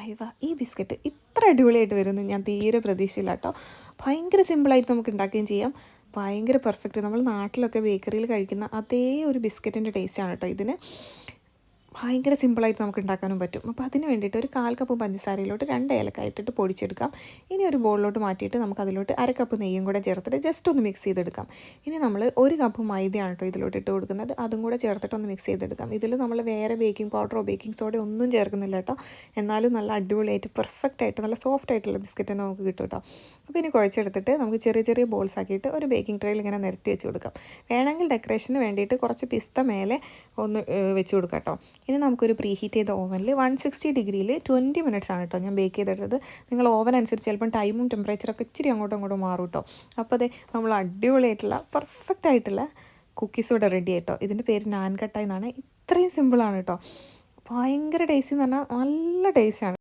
അയവ ഈ ബിസ്ക്കറ്റ് ഇത്ര അടിപൊളിയായിട്ട് വരുന്നു ഞാൻ തീരെ പ്രതീക്ഷയില്ല കേട്ടോ ഭയങ്കര സിമ്പിളായിട്ട് നമുക്ക് ഉണ്ടാക്കുകയും ചെയ്യാം. ഭയങ്കര പെർഫെക്റ്റ് നമ്മൾ നാട്ടിലൊക്കെ ബേക്കറിയിൽ കഴിക്കുന്ന അതേ ഒരു ബിസ്ക്കറ്റിന്റെ ടേസ്റ്റാണ് കേട്ടോ ഇതിന്. ഭയങ്കര സിമ്പിളായിട്ട് നമുക്ക് ഉണ്ടാക്കാനും പറ്റും. അപ്പോൾ അതിന് വേണ്ടിയിട്ട് ഒരു കാൽ കപ്പ് പഞ്ചസാരയിലോട്ട് രണ്ട് ഏലക്ക ഇട്ടിട്ട് പൊടിച്ചെടുക്കാം. ഇനി ഒരു ബോളിലോട്ട് മാറ്റിയിട്ട് നമുക്ക് അതിലോട്ട് അര കപ്പ് നെയ്യും കൂടെ ചേർത്തിട്ട് ജസ്റ്റ് ഒന്ന് മിക്സ് ചെയ്തെടുക്കാം. ഇനി നമ്മൾ ഒരു കപ്പ് മൈദയാണ് കേട്ടോ ഇതിലോട്ട് ഇട്ട് കൊടുക്കുന്നത്. അതും കൂടെ ചേർത്തിട്ട് ഒന്ന് മിക്സ് ചെയ്തെടുക്കാം. ഇതിൽ നമ്മൾ വേറെ ബേക്കിംഗ് പൗഡറോ ബേക്കിംഗ് സോഡയോ ഒന്നും ചേർക്കുന്നില്ല കേട്ടോ എന്നാലും നല്ല അടിപൊളിയായിട്ട് പെർഫെക്റ്റ് ആയിട്ട് നല്ല സോഫ്റ്റ് ആയിട്ടുള്ള ബിസ്ക്കറ്റ് നമുക്ക് കിട്ടും കേട്ടോ ഇനി കുഴച്ചെടുത്തിട്ട് നമുക്ക് ചെറിയ ചെറിയ ബോൾസ് ആക്കിയിട്ട് ഒരു ബേക്കിംഗ് ട്രേയിൽ ഇങ്ങനെ നിരത്തി വെച്ച് കൊടുക്കാം. വേണമെങ്കിൽ ഡെക്കറേഷന് വേണ്ടിയിട്ട് കുറച്ച് പിസ്ത മേലെ ഒന്ന് വെച്ച് കൊടുക്കാം കേട്ടോ ഇനി നമുക്കൊരു പ്രീ ഹീറ്റ് ചെയ്ത ഓവനിൽ വൺ സിക്സ്റ്റി ഡിഗ്രിയിൽ ട്വന്റി മിനിറ്റ്സ് ആണ് കേട്ടോ ഞാൻ ബേക്ക് ചെയ്തെടുത്തത്. നിങ്ങൾ ഓവൻ അനുസരിച്ച് ചിലപ്പം ടൈമും ടെമ്പറേച്ചറൊക്കെ ഇച്ചിരി അങ്ങോട്ടും ഇങ്ങോട്ടും മാറും കേട്ടോ അപ്പോൾ അതെ നമ്മൾ അടിപൊളിയായിട്ടുള്ള പെർഫെക്റ്റ് ആയിട്ടുള്ള കുക്കീസ് ഇവിടെ റെഡി ആയിട്ടോ ഇതിന്റെ പേര് നാൻ കട്ട എന്നാണ്. ഇത്രയും സിമ്പിളാണ് കേട്ടോ ഭയങ്കര ടേസ്റ്റ് എന്ന് പറഞ്ഞാൽ നല്ല ടേസ്റ്റാണ്